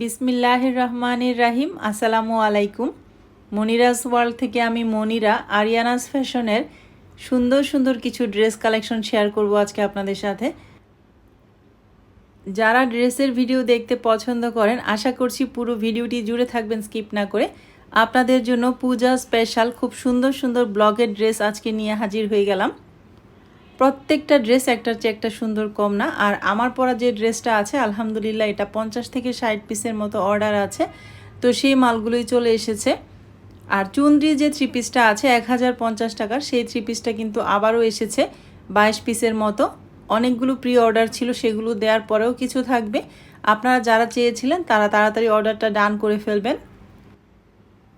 বিসমিল্লাহির রহমানির রাহিম আসসালামু আলাইকুম। মনিরাজ ওয়ার্ল্ড থেকে আমি মনিরা, আরিয়ানাস ফ্যাশনের সুন্দর সুন্দর কিছু ড্রেস কালেকশন শেয়ার করব আজকে আপনাদের সাথে। যারা ড্রেসের ভিডিও দেখতে পছন্দ করেন, আশা করছি পুরো ভিডিওটি জুড়ে থাকবেন, স্কিপ না করে। আপনাদের জন্য পূজা স্পেশাল, খুব সুন্দর সুন্দর ব্লগের ড্রেস আজকে নিয়ে হাজির হয়ে গেলাম। প্রত্যেকটা ড্রেস একটার চেয়ে একটা সুন্দর কম না। আর আমার পরা যে ড্রেসটা আছে, আলহামদুলিল্লাহ এটা পঞ্চাশ থেকে ষাট পিসের মতো অর্ডার আছে। তো সেই মালগুলোই চলে এসেছে। আর চুনরি যে থ্রি পিসটা আছে, এক হাজার পঞ্চাশ টাকার, সেই থ্রি পিসটা কিন্তু আবারও এসেছে বাইশ পিসের মতো। অনেকগুলো প্রি অর্ডার ছিল, সেগুলো দেওয়ার পরেও কিছু থাকবে। আপনারা যারা চেয়েছিলেন, তারা তাড়াতাড়ি অর্ডারটা ডান করে ফেলবেন।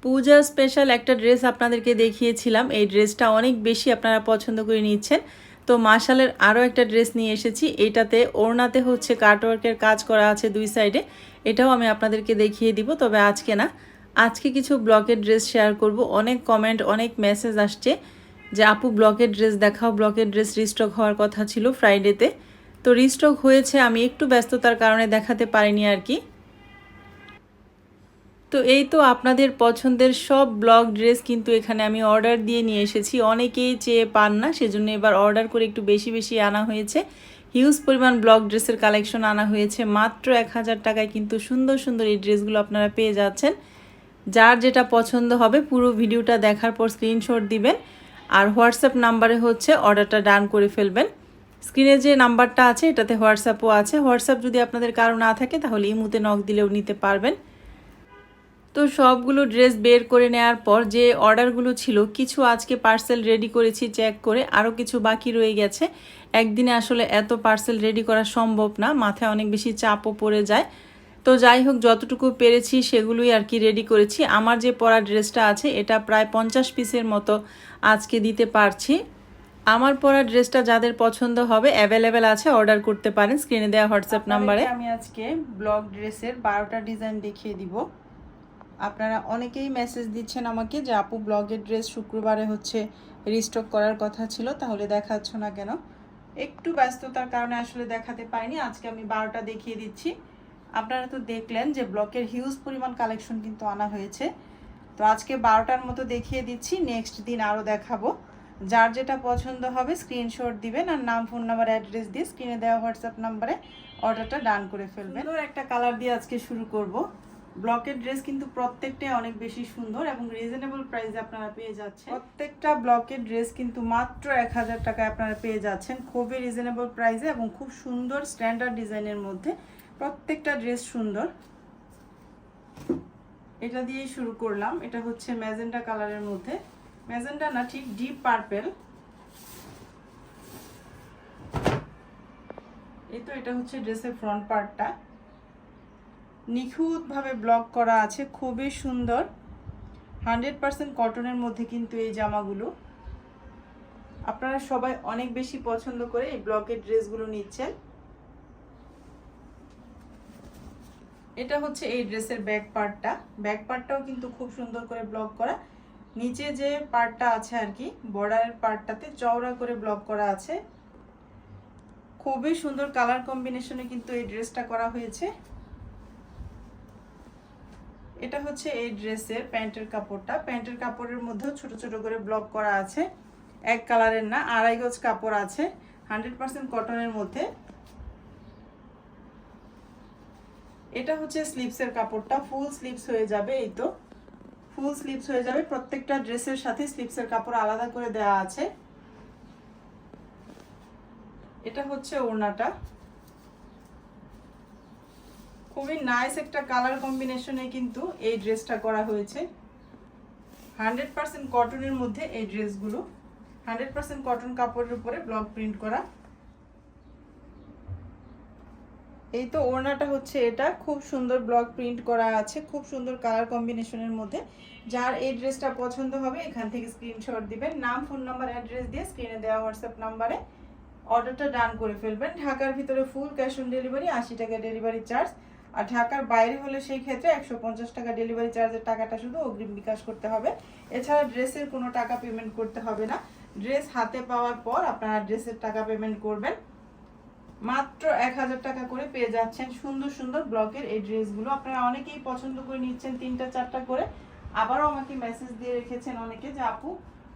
পূজা স্পেশাল একটা ড্রেস আপনাদেরকে দেখিয়েছিলাম। এই ড্রেসটা অনেক বেশি আপনারা পছন্দ করে নিচ্ছেন। তো মার্শালের আরও একটা ড্রেস নিয়ে এসেছি। এটাতে ওড়নাতে হচ্ছে কাটওয়ার্কের কাজ করা আছে দুই সাইডে। এটাও আমি আপনাদেরকে দেখিয়ে দিব, তবে আজকে না। আজকে কিছু ব্লকের ড্রেস শেয়ার করব। অনেক কমেন্ট, অনেক মেসেজ আসছে যে, আপু, ব্লকের ড্রেস দেখাও, ব্লকের ড্রেস রিস্টক হওয়ার কথা ছিল ফ্রাইডেতে তো। রিস্টক হয়েছে, আমি একটু ব্যস্ততার কারণে দেখাতে পারিনি আর কি। তো এই তো আপনাদের পছন্দের সব ব্লগ ড্রেস কিন্তু এখানে আমি অর্ডার দিয়ে নিয়ে এসেছি। অনেকেই চেয়ে পান না, সেজন্য এবার অর্ডার করে একটু বেশি বেশি আনা হয়েছে। হিউজ পরিমাণ ব্লগ ড্রেসের কালেকশন আনা হয়েছে। মাত্র এক হাজার টাকায় কিন্তু সুন্দর সুন্দর এই ড্রেসগুলো আপনারা পেয়ে যাচ্ছেন। যার যেটা পছন্দ হবে, পুরো ভিডিওটা দেখার পর স্ক্রিনশট দিবেন। আর হোয়াটসঅ্যাপ নাম্বারে হচ্ছে অর্ডারটা ডান করে ফেলবেন। স্ক্রিনে যে নাম্বারটা আছে, এটাতে হোয়াটসঅ্যাপও আছে। হোয়াটসঅ্যাপ যদি আপনাদের কারও না থাকে, তাহলে ইমুতে নক দিলেও নিতে পারবেন। তো সবগুলো ড্রেস বের করে নেওয়ার পর যে অর্ডারগুলো ছিল কিছু আজকে পার্সেল রেডি করেছি চেক করে। আরও কিছু বাকি রয়ে গেছে। একদিনে আসলে এত পার্সেল রেডি করা সম্ভব না মাথায় অনেক বেশি চাপও পড়ে যায়। তো যাই হোক যতটুকু পেরেছি সেগুলোই আর কি রেডি করেছি। আমার যে পরা ড্রেসটা আছে এটা প্রায় পঞ্চাশ পিসের মতো আজকে দিতে পারছি। আমার পরা ড্রেসটা যাদের পছন্দ হবে অ্যাভেলেবেল আছে অর্ডার করতে পারেন। স্ক্রিনে দেওয়া হোয়াটসঅ্যাপ নাম্বারে। আমি আজকে ব্লগ ড্রেসের বারোটা ডিজাইন দেখিয়ে দিব। আপনারা অনেকেই মেসেজ দিচ্ছেন আমাকে যে, আপু ব্লগের ড্রেস শুক্রবারে হচ্ছে রিস্টক করার কথা ছিল, তাহলে দেখাচ্ছ না কেন? একটু ব্যস্ততার কারণে আসলে দেখাতে পাইনি আজকে আমি বারোটা দেখিয়ে দিচ্ছি। আপনারা তো দেখলেন যে ব্লকের হিউজ পরিমাণ কালেকশন কিন্তু আনা হয়েছে। তো আজকে বারোটার মতো দেখিয়ে দিচ্ছি নেক্সট দিন আরও দেখাবো। যার যেটা পছন্দ হবে স্ক্রিনশট দিবেন আর নাম ফোন নাম্বার অ্যাড্রেস দিয়ে স্ক্রিনে দেওয়া হোয়াটসঅ্যাপ নাম্বারে অর্ডারটা ডান করে ফেলবেন। একটা কালার দিয়ে আজকে শুরু করব। ব্লকের ড্রেস কিন্তু প্রত্যেকটাই অনেক বেশি সুন্দর এবং রিজনেবল প্রাইসে আপনারা পেয়ে যাচ্ছেন। প্রত্যেকটা ব্লকের ড্রেস কিন্তু মাত্র এক হাজার টাকায় আপনারা পেয়ে যাচ্ছেন খুবই রিজনেবল প্রাইসে এবং খুব সুন্দর স্ট্যান্ডার্ড ডিজাইনের মধ্যে প্রত্যেকটা ড্রেস সুন্দর। এটা দিয়েই শুরু করলাম। এটা হচ্ছে ম্যাজেন্ডা কালারের মধ্যে। ম্যাজেন্ডা না, ঠিক ডিপ পার্পেল এই তো এটা হচ্ছে ড্রেসের ফ্রন্ট পার্টটা নিখুঁতভাবে ব্লক করা আছে, খুবই সুন্দর। হান্ড্রেড পারসেন্ট কটনের মধ্যে কিন্তু এই জামাগুলো। আপনারা সবাই অনেক বেশি পছন্দ করে এই ব্লকের ড্রেসগুলো নিচ্ছেন। এটা হচ্ছে এই ড্রেসের ব্যাক পার্টটা। ব্যাক পার্টটাও কিন্তু খুব সুন্দর করে ব্লক করা। নিচে যে পার্টটা আছে আর কি, বর্ডারের পার্টটাতে চওড়া করে ব্লক করা আছে। খুবই সুন্দর কালার কম্বিনেশনে কিন্তু এই ড্রেসটা করা হয়েছে। এটা হচ্ছে এই ড্রেসের প্যান্টের কাপড়টা। প্যান্টের কাপড়ের মধ্যেও ছোট ছোট করে ব্লক করা আছে। এক কালারের না, আড়াই গজ কাপড় আছে। হান্ড্রেড পার্সেন্ট কটনের মধ্যে। এটা হচ্ছে স্লিপসের কাপড়টা। ফুল স্লিপস হয়ে যাবে এই তো। ফুল স্লিপস হয়ে যাবে। প্রত্যেকটা ড্রেসের সাথে স্লিপসের কাপড় আলাদা করে দেওয়া আছে। এটা হচ্ছে ওড়নাটা। খুবই নাইস একটা কালার কম্বিনেশনে কিন্তু এই ড্রেসটা করা হয়েছে। হান্ড্রেড পার্সেন্ট কটনের মধ্যে এই ড্রেসগুলো হান্ড্রেড পার্সেন্ট কটন কাপড়ের উপরে ব্লক প্রিন্ট করা। এই তো ওড়নাটা হচ্ছে এটা। খুব সুন্দর ব্লক প্রিন্ট করা আছে। খুব সুন্দর কালার কম্বিনেশনের মধ্যে। যার এই ড্রেসটা পছন্দ হবে, এখান থেকে স্ক্রিনশট দিবেন। নাম ফোন নাম্বার অ্যাড্রেস দিয়ে স্ক্রিনে দেওয়া হোয়াটসঅ্যাপ নাম্বারে অর্ডারটা ডান করে ফেলবেন। ঢাকার ভিতরে ফুল ক্যাশ অন ডেলিভারি আশি টাকা ডেলিভারি চার্জ আর ঢাকার বাইরে হলে সেই ক্ষেত্রে একশো পঞ্চাশ টাকা ডেলিভারি চার্জের টাকাটা শুধু অগ্রিম বিকাশ করতে হবে। এছাড়া ড্রেসের কোনো টাকা পেমেন্ট করতে হবে না। ড্রেস হাতে পাওয়ার পর আপনারা ড্রেসের টাকা পেমেন্ট করবেন। মাত্র এক হাজার টাকা করে পেয়ে যাচ্ছেন সুন্দর সুন্দর ব্লকের এই ড্রেসগুলো। আপনারা অনেকেই পছন্দ করে নিচ্ছেন তিনটা চারটা করে। আবারও আমাকে মেসেজ দিয়ে রেখেছেন অনেকে যে, আপু,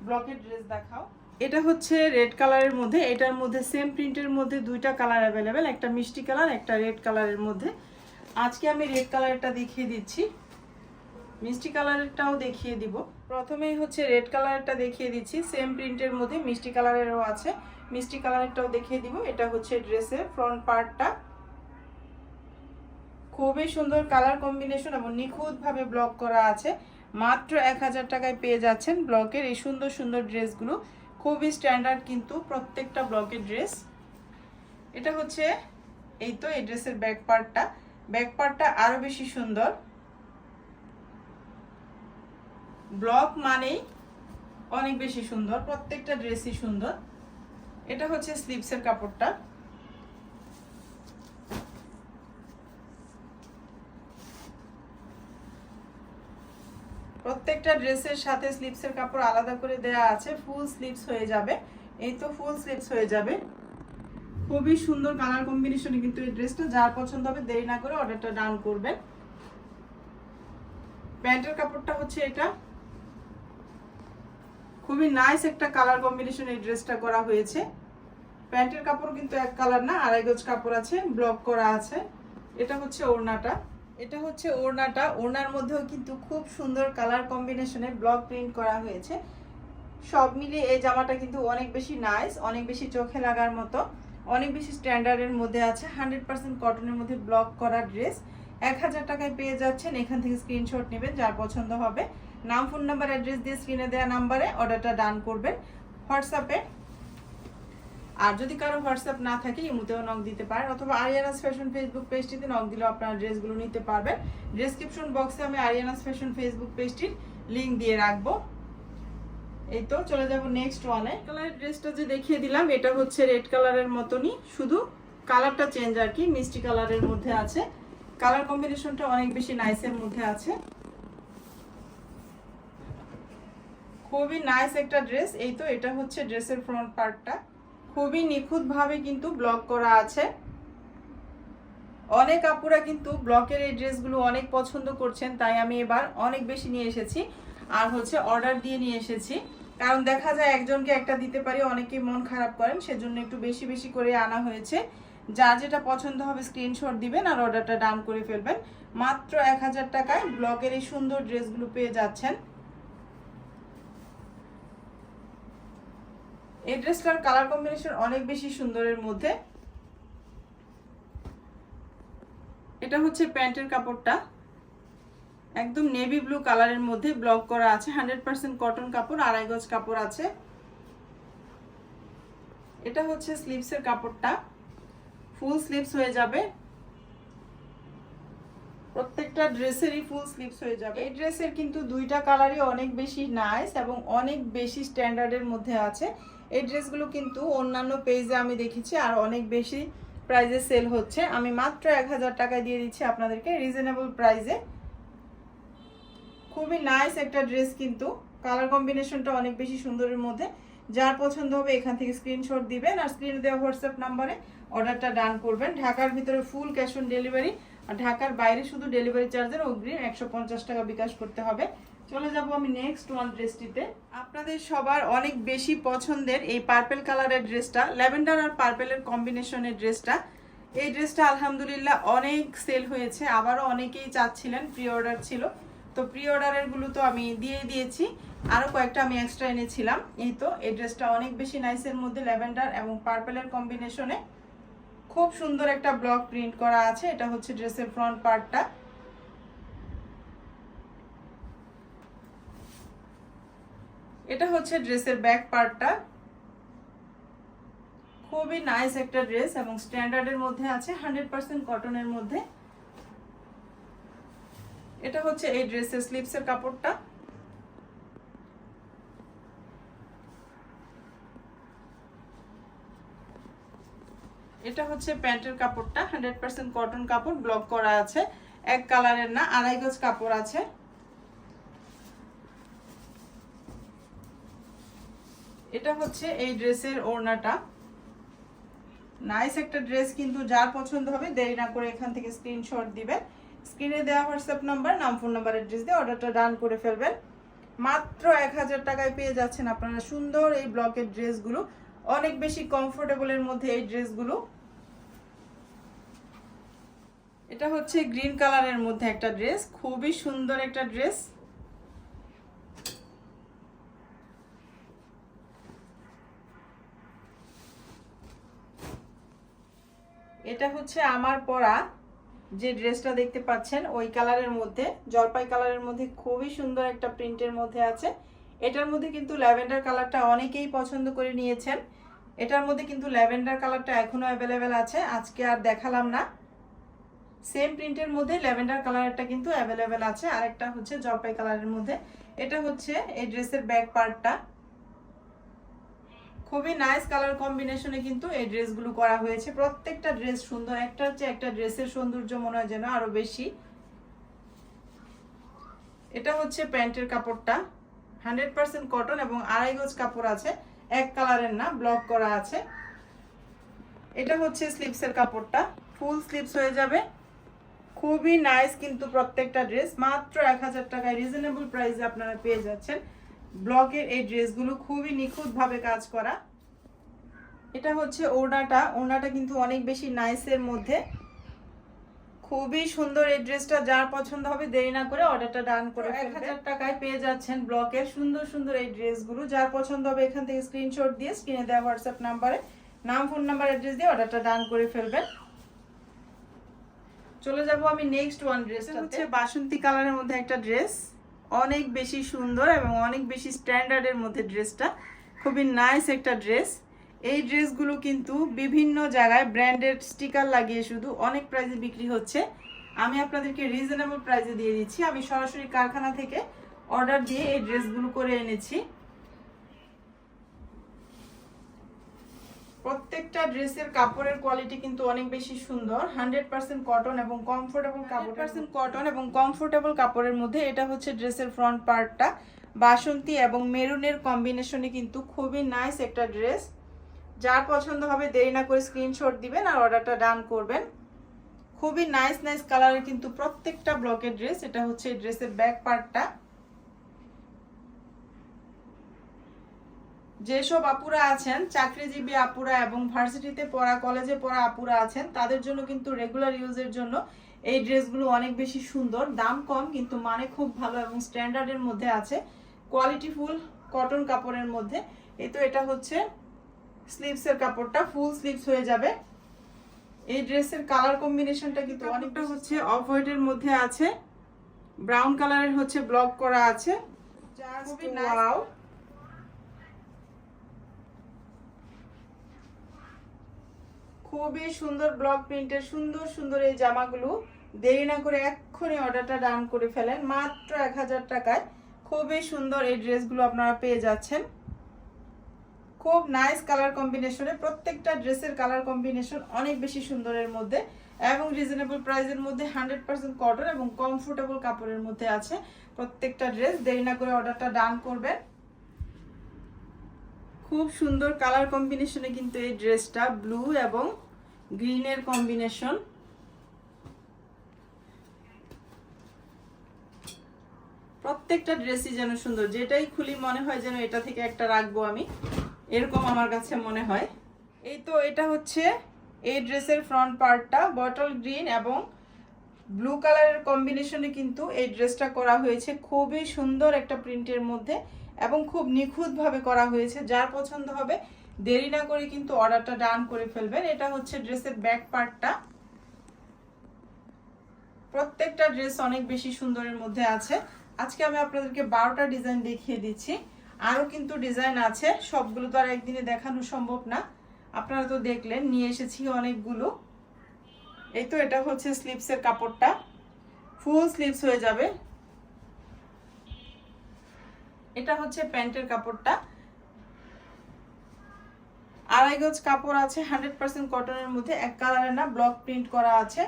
ব্লকের ড্রেস দেখাও। এটা হচ্ছে রেড কালারের মধ্যে। এটার মধ্যে সেম প্রিন্টের মধ্যে দুইটা কালার অ্যাভেলেবেল একটা মিষ্টি কালার একটা রেড কালারের মধ্যে। আজকে আমি রেড কালারটা দেখিয়ে দিচ্ছি। মিষ্টি কালারেরটাও দেখিয়ে দিব। প্রথমেই হচ্ছে রেড কালারটা দেখিয়ে দিচ্ছি। সেম প্রিন্টের মধ্যে মিষ্টি কালারেরও আছে। মিষ্টি কালারেরটাও দেখিয়ে দিব। এটা হচ্ছে ড্রেসের ফ্রন্ট পার্টটা খুবই সুন্দর কালার কম্বিনেশন এবং নিখুঁতভাবে ব্লক করা আছে। মাত্র এক হাজার টাকায় পেয়ে যাচ্ছেন ব্লকের এই সুন্দর সুন্দর ড্রেসগুলো। খুবই স্ট্যান্ডার্ড কিন্তু প্রত্যেকটা ব্লকের ড্রেস এটা হচ্ছে এই তো এই ড্রেসের ব্যাক পার্টটা ব্যাক পার্টটা আরও বেশি সুন্দর। ব্লক মানেই অনেক বেশি সুন্দর, প্রত্যেকটা ড্রেসই সুন্দর। এটা হচ্ছে স্লিপসের কাপড়টা। প্রত্যেকটা ড্রেসের সাথে স্লিপসের কাপড় আলাদা করে দেয়া আছে, ফুল স্লিপস হয়ে যাবে। এই তো ফুল স্লিপস হয়ে যাবে। খুবই সুন্দর কালার কম্বিনেশনে কিন্তু এই ড্রেসটা যার পছন্দ হবে দেরি না করে অর্ডারটা ডান করবেন। প্যান্টের কাপড়টা হচ্ছে এটা। খুবই নাইস একটা কালার কম্বিনেশন এই ড্রেসটা করা হয়েছে। প্যান্টের কাপড় কিন্তু এক কালার না, আড়াই গজ কাপড় আছে ব্লক করা আছে। এটা হচ্ছে ওড়নাটা। এটা হচ্ছে ওড়নাটা। ওড়নার মধ্যেও কিন্তু খুব সুন্দর কালার কম্বিনেশনে ব্লক প্রিন্ট করা হয়েছে। সব মিলিয়ে এই জামাটা কিন্তু অনেক বেশি নাইস অনেক বেশি চোখে লাগার মতো। অনেক বেশি স্ট্যান্ডার্ডের মধ্যে আছে হান্ড্রেড পার্সেন্ট কটনের মধ্যে ব্লক করা ড্রেস এক হাজার টাকায় পেয়ে যাচ্ছেন, এখান থেকে স্ক্রিনশট নেবেন, যার পছন্দ হবে। নাম ফোন নাম্বার অ্যাড্রেস দিয়ে স্ক্রিনে দেওয়া নাম্বারে অর্ডারটা ডান করবেন। হোয়াটসঅ্যাপে। আর যদি কারও হোয়াটসঅ্যাপ না থাকে, ইমুতেও নক দিতে পারেন, অথবা আরিয়ানাস ফ্যাশন ফেসবুক পেজটিতে নক দিলেও আপনারা ড্রেসগুলো নিতে পারবেন। ডেসক্রিপশন বক্সে আমি আরিয়ানাস ফ্যাশন ফেসবুক পেজটির লিংক দিয়ে রাখব। এই তো চলে যাব নেক্সট ওয়ানে কালারের ড্রেসটা যে দেখিয়ে দিলাম, এটা হচ্ছে রেড কালারের মতনই। শুধু কালারটা চেঞ্জ আর কি, মিষ্টি কালারের মধ্যে আছে। কালার কম্বিনেশনটা অনেক বেশি নাইসের মধ্যে আছে। খুবই নাইস একটা ড্রেস এই তো এটা হচ্ছে ড্রেসের ফ্রন্ট পার্টটা খুবই নিখুঁতভাবে কিন্তু ব্লক করা আছে। অনেক আপুরা কিন্তু ব্লকের এই ড্রেসগুলো অনেক পছন্দ করছেন, তাই আমি এবার অনেক বেশি নিয়ে এসেছি। আর হচ্ছে অর্ডার দিয়ে নিয়ে এসেছি। কারণ দেখা যায় একজনকে একটা দিতে পারি অনেকে মন খারাপ করেন, সেজন্য একটু বেশি বেশি করে আনা হয়েছে। যার যেটা পছন্দ হবে স্ক্রিনশট দিবেন আর অর্ডারটা ডান করে ফেলবেন। মাত্র এক হাজার টাকায় ব্লকের এই সুন্দর ড্রেসগুলো পেয়ে যাচ্ছেন। এই ড্রেসটার কালার কম্বিনেশন অনেক বেশি সুন্দরের মধ্যে। এটা হচ্ছে প্যান্টের কাপড়টা। একদম নেভি ব্লু কালারের মধ্যে ব্লক করা আছে হান্ড্রেড পার্সেন্ট কটন কাপড়, আড়াই গজ কাপড় আছে। এটা হচ্ছে স্লিভসের কাপড়টা। ফুল স্লিভস হয়ে যাবে। প্রত্যেকটা ড্রেসেরই ফুল স্লিভস হয়ে যাবে। এই ড্রেসের কিন্তু দুইটা কালারই অনেক বেশি নাইস এবং অনেক বেশি স্ট্যান্ডার্ডের মধ্যে আছে। এই ড্রেসগুলো কিন্তু অন্যান্য পেজে আমি দেখেছি আর অনেক বেশি প্রাইজে সেল হচ্ছে। আমি মাত্র এক হাজার টাকায় দিয়ে দিচ্ছি আপনাদেরকে রিজনেবল প্রাইজে খুবই নাইস একটা ড্রেস কিন্তু। কালার কম্বিনেশনটা অনেক বেশি সুন্দরের মধ্যে। যার পছন্দ হবে এখান থেকে স্ক্রিনশট দিবেন আর স্ক্রিনে দেওয়া হোয়াটসঅ্যাপ নাম্বারে অর্ডারটা ডান করবেন। ঢাকার ভিতরে ফুল ক্যাশ অন ডেলিভারি আর ঢাকার বাইরে শুধু ডেলিভারি চার্জের অগ্রিম একশো পঞ্চাশ টাকা বিকাশ করতে হবে। চলে যাব আমি নেক্সট ওয়ান ড্রেসটিতে আপনাদের সবার অনেক বেশি পছন্দের এই পার্পেল কালারের ড্রেসটা ল্যাভেন্ডার আর পার্পেলের কম্বিনেশনের ড্রেসটা এই ড্রেসটা আলহামদুলিল্লাহ অনেক সেল হয়েছে। আবারও অনেকেই চাচ্ছিলেন প্রি অর্ডার ছিল। তো প্রি অর্ডারেরগুলো তো আমি দিয়ে দিয়েছি। আরও কয়েকটা আমি এক্সট্রা এনেছিলাম। এই তো, এই ড্রেসটা অনেক বেশি নাইসের মধ্যে ল্যাভেন্ডার এবং পার্পেলের কম্বিনেশনে খুব সুন্দর একটা ব্লক প্রিন্ট করা আছে। এটা হচ্ছে ড্রেসের ফ্রন্ট পার্টটা এটা হচ্ছে ড্রেসের ব্যাক পার্টটা খুবই নাইস একটা ড্রেস এবং স্ট্যান্ডার্ডের মধ্যে আছে হান্ড্রেড পার্সেন্ট কটনের মধ্যে। এটা হচ্ছে এই ড্রেসের স্লিপসের কাপড়টা। এটা হচ্ছে প্যান্টের কাপড়টা, হান্ড্রেড পার্সেন্ট কটন কাপড়, ব্লক করা আছে। এক কালারের না, আড়াই গজ কাপড় আছে। এটা হচ্ছে এই ড্রেসের ওড়নাটা। নাইস একটা ড্রেস, কিন্তু যার পছন্দ হবে দেরি না করে এখান থেকে স্ক্রিনশট দিবেন। স্ক্রিনে দেওয়া হোয়াটসঅ্যাপ নাম্বার, নাম, ফোন নাম্বার, অ্যাড্রেস দিয়ে অর্ডারটা ডান করে ফেলবেন। মাত্র এক হাজার টাকায় পেয়ে যাচ্ছেন আপনারা সুন্দর এই ব্লকের ড্রেসগুলো। অনেক বেশি কমফোর্টেবলের মধ্যে এই ড্রেসগুলো। এটা হচ্ছে গ্রিন কালারের মধ্যে একটা ড্রেস, খুবই সুন্দর একটা ড্রেস। এটা হচ্ছে আমার পরা যে ড্রেসটা দেখতে পাচ্ছেন, ওই কালারের মধ্যে, জলপাই কালারের মধ্যে খুবই সুন্দর একটা প্রিন্টের মধ্যে আছে। এটার মধ্যে কিন্তু ল্যাভেন্ডার কালারটা অনেকেই পছন্দ করে নিয়েছেন। এটার মধ্যে কিন্তু ল্যাভেন্ডার কালারটা এখনও অ্যাভেলেবেল আছে, আজকে আর দেখালাম না। সেম প্রিন্টের মধ্যে ল্যাভেন্ডার কালারটা কিন্তু অ্যাভেলেবেল আছে। আরেকটা হচ্ছে জলপাই কালারের মধ্যে। এটা হচ্ছে এই ড্রেসের ব্যাক পার্টটা খুবই নাইস কালার কম্বিনেশনে কিন্তু এই ড্রেসগুলো করা হয়েছে। প্রত্যেকটা ড্রেস সুন্দর, একটা হচ্ছে একটা ড্রেসের সৌন্দর্য মনে হয় যেন আরও বেশি। এটা হচ্ছে প্যান্টের কাপড়টা। হান্ড্রেড পার্সেন্ট কটন এবং আড়াই গজ কাপড় আছে। এক কালারের না ব্লক করা আছে। এটা হচ্ছে স্লিপসের কাপড়টা। ফুল স্লিপস হয়ে যাবে। খুবই নাইস কিন্তু প্রত্যেকটা ড্রেস মাত্র এক হাজার টাকায় রিজনেবল প্রাইসে আপনারা পেয়ে যাচ্ছেন। ব্লকের এই ড্রেসগুলো খুবই নিখুঁতভাবে কাজ করা। এটা হচ্ছে ওড়নাটা। ওড়নাটা কিন্তু অনেক বেশি নাইসের মধ্যে। খুবই সুন্দর এই ড্রেসটা। যার পছন্দ হবে দেরি না করে অর্ডারটা ডান করে এক হাজার টাকায় পেয়ে যাচ্ছেন ব্লকের সুন্দর সুন্দর এই ড্রেসগুলো। যার পছন্দ হবে এখান থেকে স্ক্রিনশট দিয়ে স্ক্রিনে দেওয়া হোয়াটসঅ্যাপ নাম্বারে নাম ফোন নাম্বার অ্যাড্রেস দিয়ে অর্ডারটা ডান করে ফেলবেন। চলে যাব আমি নেক্সট ওয়ান ড্রেস হচ্ছে বাসন্তী কালারের মধ্যে একটা ড্রেস অনেক বেশি সুন্দর এবং অনেক বেশি স্ট্যান্ডার্ডের মধ্যে ড্রেসটা খুবই নাইস একটা ড্রেস এই ড্রেসগুলো কিন্তু বিভিন্ন জায়গায় ব্র্যান্ডেড স্টিকার লাগিয়ে শুধু অনেক প্রাইজে বিক্রি হচ্ছে। আমি আপনাদেরকে রিজনেবল প্রাইজে দিয়ে দিচ্ছি। আমি সরাসরি কারখানা থেকে অর্ডার দিয়ে এই ড্রেসগুলো করে এনেছি। প্রত্যেকটা ড্রেসের কাপড়ের কোয়ালিটি কিন্তু অনেক বেশি সুন্দর। হান্ড্রেড পার্সেন্ট কটন এবং কমফোর্টেবল কাপড় পার্সেন্ট কটন এবং কমফোর্টেবল কাপড়ের মধ্যে এটা হচ্ছে ড্রেসের ফ্রন্ট পার্টটা বাসন্তী এবং মেরুনের কম্বিনেশনে কিন্তু খুবই নাইস একটা ড্রেস যার পছন্দ হবে দেরি না করে স্ক্রিনশট দিবেন আর অর্ডারটা ডান করবেন। খুবই নাইস নাইস কালারের কিন্তু প্রত্যেকটা ব্লকের ড্রেস এটা হচ্ছে ড্রেসের ব্যাক পার্টটা যেসব আপুরা আছেন চাকরিজীবী আপুরা এবং ভার্সিটিতে পড়া কলেজে পড়া আপুরা আছেন তাদের জন্য কিন্তু রেগুলার ইউজের জন্য এই ড্রেসগুলো অনেক বেশি সুন্দর। দাম কম কিন্তু মানে খুব ভালো এবং স্ট্যান্ডার্ডের মধ্যে আছে। কোয়ালিটি ফুল কটন কাপড়ের মধ্যে। এই তো এটা হচ্ছে স্লিভসের কাপড়টা ফুল স্লিভস হয়ে যাবে। এই ড্রেসের কালার কম্বিনেশনটা কিন্তু অনেকটা হচ্ছে অফ হোয়াইটের মধ্যে আছে। ব্রাউন কালারের হচ্ছে ব্লক করা আছে। খুবই ওয়াও খুবই সুন্দর ব্লক প্রিন্টের সুন্দর সুন্দর এই জামাগুলো। দেরি না করে এক্ষুনি অর্ডারটা ডান করে ফেলেন। মাত্র এক হাজার টাকায় খুবই সুন্দর এই ড্রেসগুলো আপনারা পেয়ে যাচ্ছেন। খুব নাইস কালার কম্বিনেশনে প্রত্যেকটা ড্রেসের কালার কম্বিনেশন অনেক বেশি সুন্দরের মধ্যে এবং রিজনেবল প্রাইসের মধ্যে হান্ড্রেড পার্সেন্ট কটন এবং কমফোর্টেবল কাপড়ের মধ্যে আছে প্রত্যেকটা ড্রেস দেরি না করে অর্ডারটা ডান করবেন। খুব সুন্দর কালার কম্বিনেশনে কিন্তু এই ড্রেসটা ব্লু এবং গ্রিনের কম্বিনেশন প্রত্যেকটা ড্রেসই যেন সুন্দর, যেটাই খুলি মনে হয় যেন এটা থেকে একটা রাখব আমি, এরকম আমার কাছে মনে হয়। এই তো এটা হচ্ছে এই ড্রেসের ফ্রন্ট পার্টটা বটল গ্রিন এবং ব্লু কালারের কম্বিনেশনে কিন্তু এই ড্রেসটা করা হয়েছে। খুবই সুন্দর একটা প্রিন্টের মধ্যে। এবং খুব নিখুঁতভাবে করা হয়েছে। যার পছন্দ হবে, দেরি না করে কিন্তু অর্ডারটা ডান করে ফেলবেন। এটা হচ্ছে ড্রেসের ব্যাক পার্টটা। প্রত্যেকটা ড্রেস অনেক বেশি সুন্দরের মধ্যে আছে। আজকে আমি আপনাদেরকে বারোটা ডিজাইন দেখিয়ে দিচ্ছি। আরও কিন্তু ডিজাইন আছে। সবগুলো তো আর একদিনে দেখানো সম্ভব না। আপনারা তো দেখলেন, নিয়ে এসেছি অনেকগুলো। এই তো এটা হচ্ছে স্লিপসের কাপড়টা। ফুল স্লিপস হয়ে যাবে। এটা হচ্ছে প্যান্টের কাপড়টা। আড়াই গজ কাপড় আছে, হান্ড্রেড পার্সেন্ট কটনের মধ্যে, এক কালারের না ব্লক প্রিন্ট করা আছে।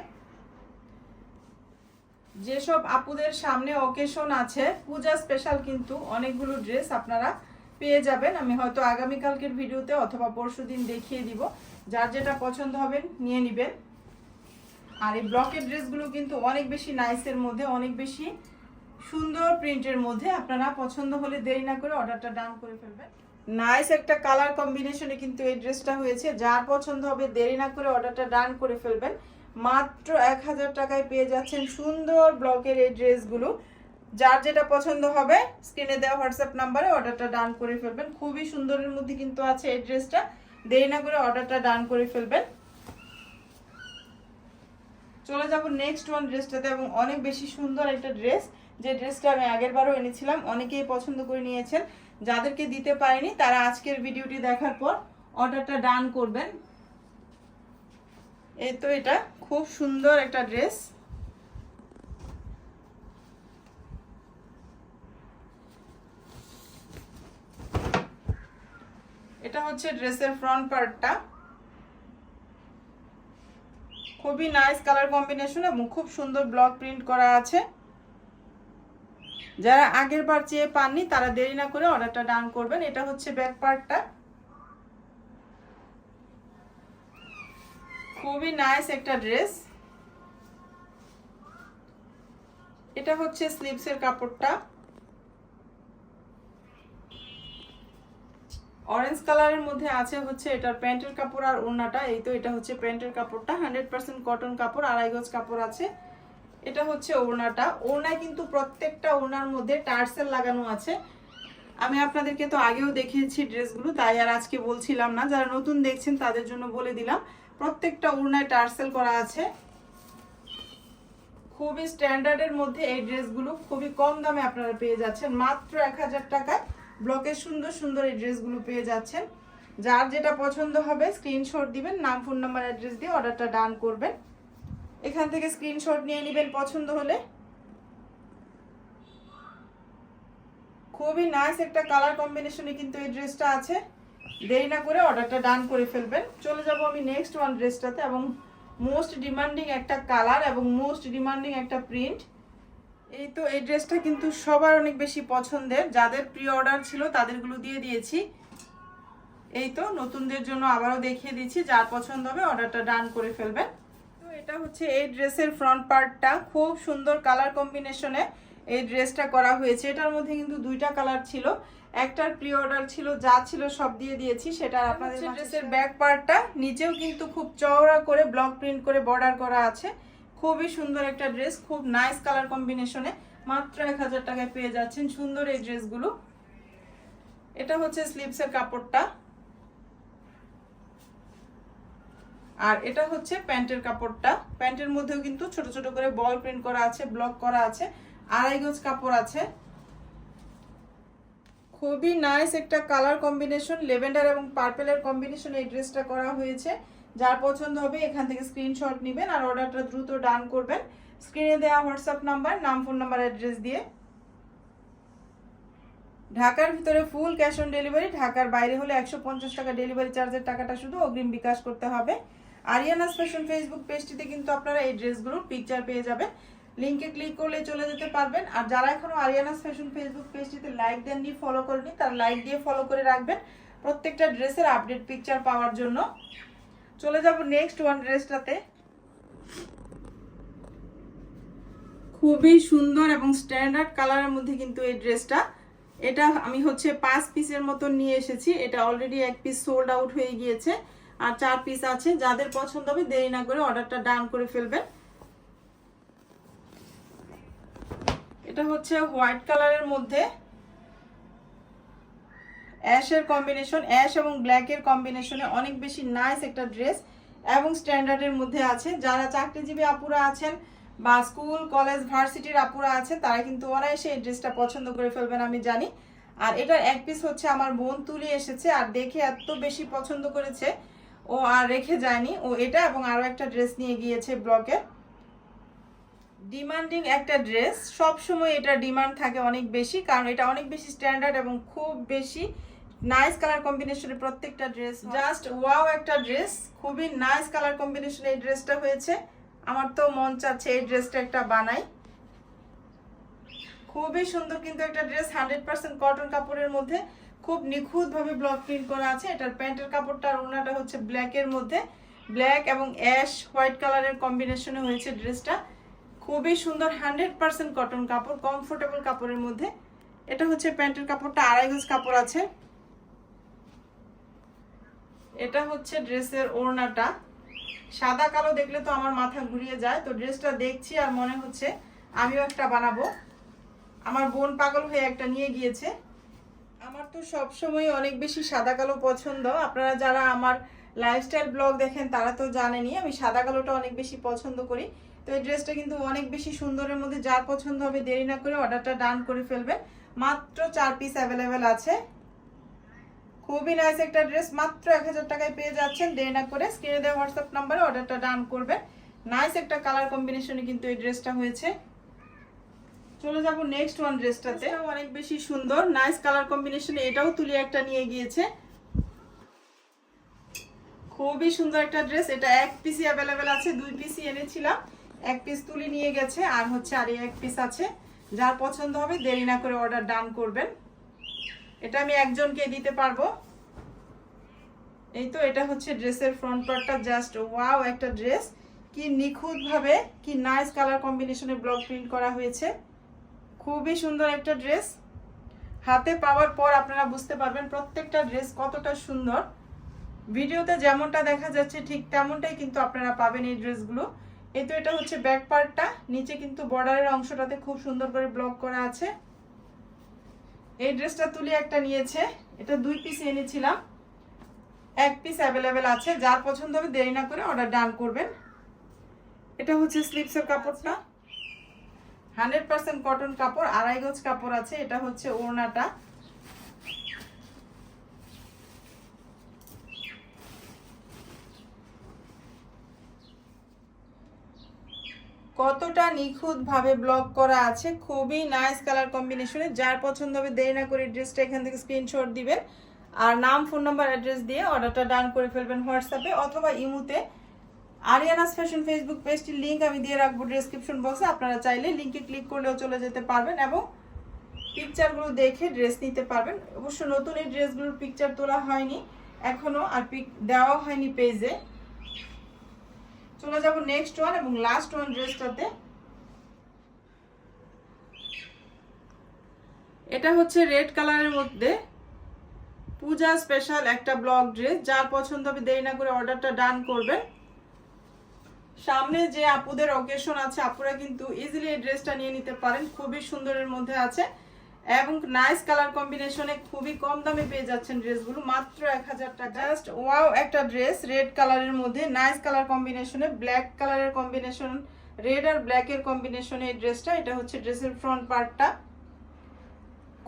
যেসব আপুদের সামনে অকেশন আছে, পূজা স্পেশাল কিন্তু অনেকগুলো ড্রেস আপনারা পেয়ে যাবেন। আমি হয়তো আগামীকালকের ভিডিওতে অথবা পরশু দিন দেখিয়ে দিব। যার যেটা পছন্দ হবে নিয়ে নেবেন। আর এই ব্লকের ড্রেসগুলো কিন্তু অনেক বেশি নাইসের মধ্যে, অনেক বেশি সুন্দর প্রিন্টের মধ্যে আপনারা পছন্দ হলে দেরি না করে অর্ডারটা ডান করে ফেলবেন। নাইস একটা কালার কম্বিনেশনে কিন্তু এই ড্রেসটা হয়েছে। যার পছন্দ হবে দেরি না করে অর্ডারটা ডান করে ফেলবেন। মাত্র এক হাজার টাকায় পেয়ে যাচ্ছেন সুন্দর ব্লকের এই ড্রেসগুলো। যার যেটা পছন্দ হবে স্ক্রিনে দেওয়া হোয়াটসঅ্যাপ নাম্বারে অর্ডারটা ডান করে ফেলবেন। খুবই সুন্দরের মধ্যে কিন্তু আছে এই ড্রেসটা। দেরি না করে অর্ডারটা ডান করে ফেলবেন। চলে যাব নেক্সট ওয়ান ড্রেসটাতে এবং অনেক বেশি সুন্দর একটা ড্রেস যে ড্রেসটা আমি আগের বারও এনেছিলাম, অনেকেই পছন্দ করে নিয়েছেন। যাদেরকে দিতে পারিনি, তারা আজকের ভিডিওটি দেখার পর অর্ডারটা ডান করবেন। এই তো এটা খুব সুন্দর একটা ড্রেস। এটা হচ্ছে ড্রেসের ফ্রন্ট পার্টটা খুবই নাইস কালার কম্বিনেশন এবং খুব সুন্দর ব্লক প্রিন্ট করা আছে। যারা আগের বার চেয়ে পাননি, তারা দেরি না করে অর্ডারটা ডান করবেন। এটা হচ্ছে ব্যাক পার্টটা খুবই নাইস একটা ড্রেস এটা হচ্ছে স্লিভসের কাপড়টা। অরেঞ্জ কালারের মধ্যে আছে হচ্ছে এটার প্যান্টের কাপড় আর ওড়নাটা। এই তো এটা হচ্ছে প্যান্টের কাপড়টা। হান্ড্রেড পার্সেন্ট কটন কাপড়, আড়াই গজ কাপড় আছে। এটা হচ্ছে ওড়নাটা। ওড়নায় কিন্তু প্রত্যেকটা ওড়নার মধ্যে টার্সেল লাগানো আছে। আমি আপনাদেরকে তো আগেও দেখিয়েছি ড্রেসগুলো, তাই আর আজকে বলছিলাম না। যারা নতুন দেখছেন, তাদের জন্য বলে দিলাম, প্রত্যেকটা ওড়নায় টার্সেল করা আছে। খুবই স্ট্যান্ডার্ডের মধ্যে এই ড্রেসগুলো, খুবই কম দামে আপনারা পেয়ে যাচ্ছেন। মাত্র এক হাজার টাকায় ব্লকের সুন্দর সুন্দর এই ড্রেসগুলো পেয়ে যাচ্ছেন। যার যেটা পছন্দ হবে স্ক্রিনশট দিবেন, নাম ফোন নাম্বার অ্যাড্রেস দিয়ে অর্ডারটা ডান করবেন। এখান থেকে স্ক্রিনশট নিয়ে নেবেন পছন্দ হলে। খুবই নাইস একটা কালার কম্বিনেশনে কিন্তু এই ড্রেসটা আছে। দেরি না করে অর্ডারটা ডান করে ফেলবেন। চলে যাব আমি নেক্সট ওয়ান ড্রেসটাতে এবং মোস্ট ডিমান্ডিং একটা কালার এবং মোস্ট ডিমান্ডিং একটা প্রিন্ট এই তো এই ড্রেসটা কিন্তু সবার অনেক বেশি পছন্দের। যাদের প্রি অর্ডার ছিল তাদেরগুলো দিয়ে দিয়েছি। এই তো নতুনদের জন্য আবারও দেখিয়ে দিচ্ছি, যার পছন্দ হবে অর্ডারটা ডান করে ফেলবেন। এটা হচ্ছে এই ড্রেসের ফ্রন্ট পার্টটা খুব সুন্দর কালার কম্বিনেশনে এই ড্রেসটা করা হয়েছে। এটার মধ্যে কিন্তু দুইটা কালার ছিল। একটার প্রি অর্ডার ছিল যা ছিল সব দিয়ে দিয়েছি। সেটা আপনাদের ড্রেসের ব্যাক পার্টটা নিচেও কিন্তু খুব চওড়া করে ব্লক প্রিন্ট করে বর্ডার করা আছে। খুবই সুন্দর একটা ড্রেস খুব নাইস কালার কম্বিনেশনে মাত্র এক হাজার টাকায় পেয়ে যাচ্ছেন সুন্দর এই ড্রেসগুলো এটা হচ্ছে স্লিপসের কাপড়টা। আর এটা হচ্ছে প্যান্টের কাপড়টা। প্যান্টের মধ্যেও কিন্তু ছোট ছোট করে বল প্রিন্ট করা আছে, ব্লক করা আছে, আড়াই গজ কাপড় আছে। খুবই নাইস একটা কালার কম্বিনেশন লেভেন্ডার এবং পার্পেলের কম্বিনেশন এই ড্রেসটা করা হয়েছে। যার পছন্দ হবে এখান থেকে স্ক্রিনশট নেবেন আর অর্ডারটা দ্রুত ডান করবেন। স্ক্রিনে দেওয়া হোয়াটসঅ্যাপ নাম্বার নাম ফোন নাম্বার অ্যাড্রেস দিয়ে। ঢাকার ভিতরে ফুল ক্যাশ অন ডেলিভারি ঢাকার বাইরে হলে একশো পঞ্চাশ টাকা ডেলিভারি চার্জের টাকাটা শুধু অগ্রিম বিকাশ করতে হবে। আরিয়ানাস ফ্যাশন ফেসবুক পেজটিতে কিন্তু আপনারা এই ড্রেসগুলোর পিকচার পেয়ে যাবেন। লিংকে ক্লিক করলে চলে যেতে পারবেন। আর যারা এখনও আরিয়ানাস ফ্যাশন ফেসবুক পেজটিতে লাইক দেননি ফলো করেনি তারা লাইক দিয়ে ফলো করে রাখবেন প্রত্যেকটা ড্রেসের আপডেট পিকচার পাওয়ার জন্য। চলে যাব নেক্সট ওয়ান ড্রেসটাতে খুবই সুন্দর এবং স্ট্যান্ডার্ড কালারের মধ্যে কিন্তু এই ড্রেসটা এটা আমি হচ্ছে পাঁচ পিসের মতো নিয়ে এসেছি। এটা অলরেডি এক পিস সোল্ড আউট হয়ে গিয়েছে। আর চার পিস আছে। যাদের পছন্দ হবে দেরি না করে অর্ডারটা ডান করে ফেলবেন। এটা হচ্ছে হোয়াইট কালারের মধ্যে। অ্যাশের কম্বিনেশন, অ্যাশ এবং ব্ল্যাকের কম্বিনেশনে অনেক বেশি নাইস একটা ড্রেস এবং স্ট্যান্ডার্ডের মধ্যে আছে। যারা চাকরিজীবী আপুরা আছেন বা স্কুল, কলেজ, ভার্সিটির আপুরা আছেন, তারা কিন্তু অনায়াসে এই ড্রেসটা পছন্দ করে ফেলবেন, আমি জানি। আর এটার এক পিস হচ্ছে আমার বোন তুলি এসেছে, আর দেখে এত বেশি পছন্দ করেছে। ও আর রেখে যায়নি। ও এটা এবং আরও একটা ড্রেস নিয়ে গিয়েছে ব্লকে। ডিমান্ডিং একটা ড্রেস। সব সময় এটা ডিমান্ড থাকে অনেক বেশি, কারণ এটা অনেক বেশি স্ট্যান্ডার্ড এবং খুব বেশি নাইস কালার কম্বিনেশনের প্রত্যেকটা ড্রেস জাস্ট ওয়াও একটা ড্রেস। খুবই নাইস কালার কম্বিনেশনে এই ড্রেসটা হয়েছে। আমার তো মন চাচ্ছে এই ড্রেসটা একটা বানাই। খুবই সুন্দর কিন্তু একটা ড্রেস হান্ড্রেড পার্সেন্ট কটন কাপড়ের মধ্যে। খুব নিখুঁতভাবে ব্লক প্রিন্ট করা আছে। এটার প্যান্টের কাপড়টা আর ওনাটা হচ্ছে ব্ল্যাকের মধ্যে। ব্ল্যাক এবং অ্যাশ হোয়াইট কালারের কম্বিনেশনে হয়েছে ড্রেসটা। খুবই সুন্দর হান্ড্রেড পার্সেন্ট কটন কাপড় কমফোর্টেবল কাপড়ের মধ্যে। এটা হচ্ছে প্যান্টের কাপড়টা, আড়াই গজ কাপড় আছে। এটা হচ্ছে ড্রেসের ওড়নাটা। সাদা, কালো দেখলে তো আমার মাথা ঘুরিয়ে যায়। তো ড্রেসটা দেখছি আর মনে হচ্ছে আমিও একটা বানাবো। আমার বোন পাগল হয়ে একটা নিয়ে গিয়েছে। আমার তো সবসময় অনেক বেশি সাদা কালো পছন্দ। আপনারা যারা আমার লাইফস্টাইল ব্লগ দেখেন, তারা তো জানেনই, আমি সাদা কালোটা অনেক বেশি পছন্দ করি। তো এই ড্রেসটা কিন্তু অনেক বেশি সুন্দরের মধ্যে যার পছন্দ হবে দেরি না করে অর্ডারটা ডান করে ফেলবেন। মাত্র চার পিস অ্যাভেলেবেল আছে। খুবই নাইস একটা ড্রেস মাত্র এক হাজার টাকায় পেয়ে যাচ্ছেন, দেরি না করে স্ক্রিনে দেওয়া হোয়াটসঅ্যাপ নাম্বারে অর্ডারটা ডান করবেন। নাইস একটা কালার কম্বিনেশনে কিন্তু এই ড্রেসটা হয়েছে। চলে যাব নেক্সট ওয়ান ড্রেসটাতে অনেক বেশি সুন্দর নাইস কালার কম্বিনেশনে এটাও তুলি একটা নিয়ে গিয়েছে। খুবই সুন্দর একটা ড্রেস এটা এক পিসই অ্যাভেলেবেল আছে, দুই পিসই এনেছিলাম। এক পিস তুলি নিয়ে গেছে, আর হচ্ছে আর এক পিস আছে। যার পছন্দ হবে, দেরি না করে অর্ডার ডান করবেন। এটা আমি একজনকে দিতে পারব। এই তো, এটা হচ্ছে ড্রেসের ফ্রন্ট পার্টটা জাস্ট ওয়াও একটা ড্রেস কি নিখুঁতভাবে, কি নাইস কালার কম্বিনেশনে ব্লক প্রিন্ট করা হয়েছে। খুবই সুন্দর একটা ড্রেস। হাতে পাওয়ার পর আপনারা বুঝতে পারবেন প্রত্যেকটা ড্রেস কতটা সুন্দর। ভিডিওতে যেমনটা দেখা যাচ্ছে ঠিক তেমনটাই কিন্তু আপনারা পাবেন এই ড্রেসগুলো। এই তো এটা হচ্ছে ব্যাক পার্টটা, নিচে কিন্তু বর্ডারের অংশটাতে খুব সুন্দর করে ব্লক করা আছে। এই ড্রেসটা তুলে একটা নিয়েছে, এটা দুই পিস এনেছিলাম। এক পিস অ্যাভেলেবেল আছে, যার পছন্দ হবে দেরি না করে অর্ডার ডান করবেন। এটা হচ্ছে স্লিপসের কাপড়টা। হান্ড্রেড পার্সেন্ট কটন কাপড়, আড়াই গজ কাপড় আছে, এটা হচ্ছে ওড়নাটা। কতটা নিখুঁত ভাবে ব্লক করা আছে, খুবই নাইস কালার কম্বিনেশনে, যার পছন্দ হবে দেরি না করে ড্রেসটা এখান থেকে স্ক্রিনশট দিবেন। আর নাম, ফোন নাম্বার, অ্যাড্রেস দিয়ে অর্ডারটা ডান করে ফেলবেন হোয়াটসঅ্যাপে অথবা ইমুতে। আরিয়ানাস ফ্যাশন ফেসবুক পেজটির লিঙ্ক আমি দিয়ে রাখব ডেসক্রিপশন বক্সে আপনারা চাইলে লিঙ্কে ক্লিক করলেও চলে যেতে পারবেন এবং পিকচারগুলো দেখে ড্রেস নিতে পারবেন। অবশ্য নতুন এই ড্রেসগুলোর পিকচার তোলা হয়নি এখনও আর পিক দেওয়া হয়নি পেজে চলে যাব নেক্সট ওয়ান এবং লাস্ট ওয়ান ড্রেসটাতে এটা হচ্ছে রেড কালারের মধ্যে পূজা স্পেশাল একটা ব্লক ড্রেস যার পছন্দ হবে দেরি না করে অর্ডারটা ডান করবেন। সামনে যে আপুদের অকেশন আছে, আপুরা কিন্তু ইজিলি এই ড্রেসটা নিয়ে নিতে পারেন। খুবই সুন্দরের মধ্যে আছে। এবং নাইস কালার কম্বিনেশনে খুবই কম দামে পেয়ে যাচ্ছেন ড্রেসগুলো মাত্র এক হাজার টাকা। জাস্ট ওয়াও একটা ড্রেস রেড কালারের মধ্যে। নাইস কালার কম্বিনেশনে ব্ল্যাক কালারের কম্বিনেশন রেড আর ব্ল্যাকের কম্বিনেশনে এই ড্রেসটা এটা হচ্ছে ড্রেসের ফ্রন্ট পার্টটা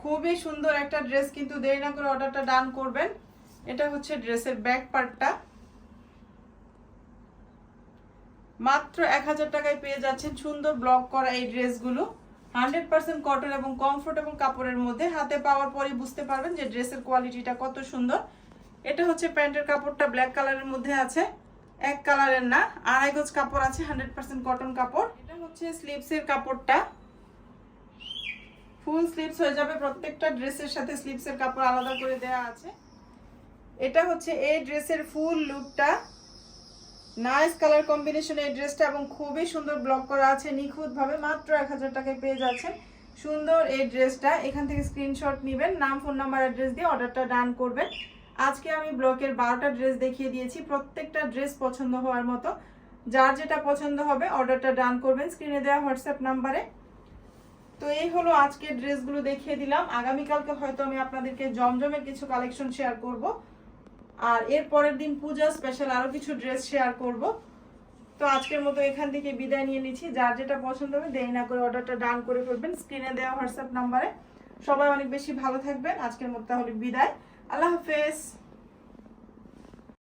খুবই সুন্দর একটা ড্রেস কিন্তু দেরি না করে অর্ডারটা ডান করবেন। এটা হচ্ছে ড্রেসের ব্যাক পার্টটা মাত্র এক হাজার টাকায় পেয়ে যাচ্ছেন সুন্দর ব্লক করা এই ড্রেসগুলো। হান্ড্রেড পার্সেন্ট কটন এবং কমফোর্টেবল কাপড়ের মধ্যে হাতে পাওয়ার পরেই বুঝতে পারবেন যে ড্রেসের কোয়ালিটিটা কত সুন্দর। এটা হচ্ছে প্যান্টের কাপড়টা ব্ল্যাক কালারের মধ্যে আছে, এক কালারের না, আড়াই গজ কাপড় আছে, হান্ড্রেড পার্সেন্ট কটন কাপড়। এটা হচ্ছে স্লিপসের কাপড়টা। ফুল স্লিপস হয়ে যাবে, প্রত্যেকটা ড্রেসের সাথে স্লিপসের কাপড় আলাদা করে দেওয়া আছে। এটা হচ্ছে এই ড্রেসের ফুল লুকটা নাইস কালার কম্বিনেশন এই ড্রেসটা এবং খুবই সুন্দর ব্লক করা আছে নিখুঁতভাবে, মাত্র এক হাজার টাকায় পেয়ে যাচ্ছেন। সুন্দর এই ড্রেসটা এখান থেকে স্ক্রিনশট নেবেন, নাম ফোন নাম্বার অ্যাড্রেস দিয়ে অর্ডারটা ডান করবেন। আজকে আমি ব্লকের বারোটা ড্রেস দেখিয়ে দিয়েছি, প্রত্যেকটা ড্রেস পছন্দ হওয়ার মতো। যার যেটা পছন্দ হবে অর্ডারটা ডান করবেন স্ক্রিনে দেওয়া হোয়াটসঅ্যাপ নাম্বারে। তো এই হলো আজকের ড্রেসগুলো দেখিয়ে দিলাম। আগামীকালকে হয়তো আমি আপনাদেরকে জমজমের কিছু কালেকশন শেয়ার করব। আর এর পরের দিন পূজা স্পেশাল আরও কিছু ড্রেস শেয়ার করব। তো আজকের মতো এখান থেকে বিদায় নিয়ে নিচ্ছি। যার যেটা পছন্দ হবে দেরি না করে অর্ডারটা ডান করে ফেলবেন। স্ক্রিনে দেওয়া হোয়াটসঅ্যাপ নাম্বারে সবাই অনেক বেশি ভালো থাকবেন। আজকের মতো তাহলে বিদায়। আল্লাহ হাফেজ।